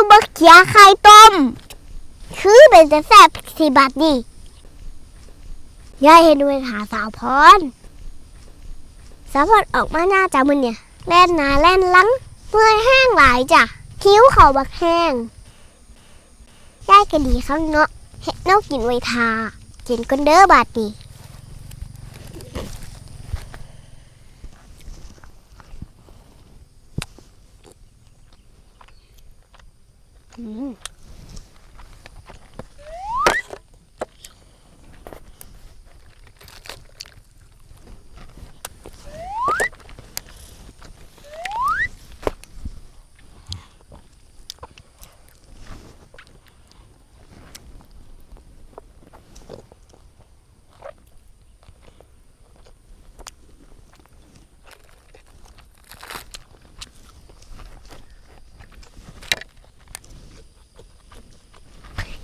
ซุปเปอร์เขียไข่ต้ม คือเป็นจะแซ่บสีบาทนี่ยายเห็นเวหาสาวพรสาวพรออกมาหน้าจ้ามันเนี่ยแล่นหนาแล่นลังเมื่อยแห้งหลายจ้ะคิ้วเขาบักแห้งยายก็ดีข้างเนาะเฮ็ดเนกกินไวทากินกันเด้อบาดนี้ อื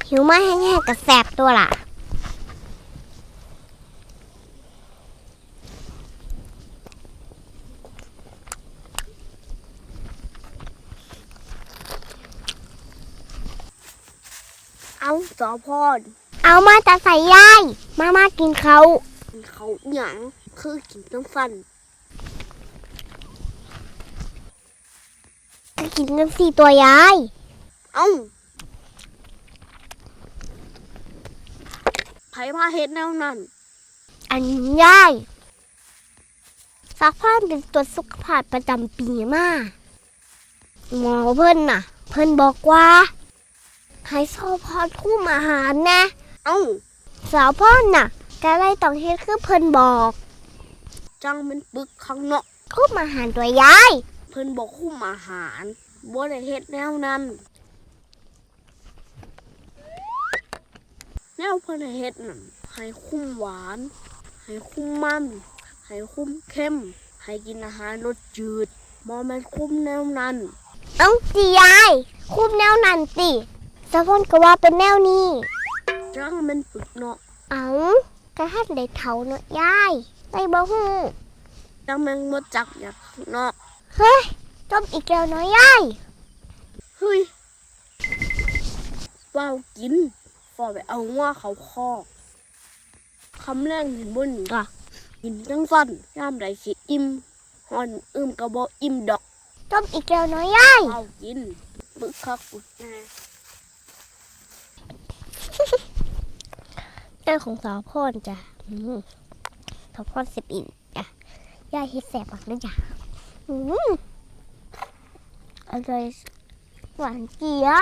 มหิวมาแห้งๆกับแสบตัวล่ะ เอาสอพรเอามาจะใส่ยายมามากินเขาเขาหยังคือกินน้ำฟันก็กินน้ำสี่ตัวยาย เอ้า ไผพาเฮ็ดแนวนั้น อันนี้ยายสักพันเป็นตัวจสุขภาพประจำปีมาหมอเพิ่นน่ะ เพิ่นบอกว่าให้สาวพรคุ้มอาหารนะ เอ้าสาวพรน่ะก็เลยต้องเฮ็ดคือเพิ่นบอก จังเป็นปึกข้างนอกคุ้มอาหารตัวยาย เพิ่นบอกคุ้มอาหารบ่ได้เฮ็ดแนวนั้น แน วเพิ่นให้เฮ็ดนั่นให้คุ้มหวาน ให้คุ้มมัน ให้คุ้มเข้ม ให้กินอาหารรสจืดบ่แม่นคุ้มแนวนั้นเอ้าสิยาย คุ้มแนวนั้นติสาวพรก็ว่าเป็นแนวนี้จังเป็นปึกเนาะเอากระทัดได้เท่าเนาะยายได้บ่ฮู้จังแม่งบ่จักอยากข้างนอกเฮ้ยจมอีกแล้วเนาะยายเฮ้ยว้าวกิน ฟอไปเอาว่าเขาคอกคำแรกเห็นบนนี่กะกินจังสั้นยามใดสิอิ่มฮอนอึมกระบอกอิ่มดอกจมอีกแล้วเนาะยายว้าวกินบึกคักบึกแน่เรื่องของสาวพรจ้ะอืมสาวพรสิบอินจ้ะยายเฮ็ดแสบมากเลยจ้ะอืมอร่อยหวานเจี๊ยะ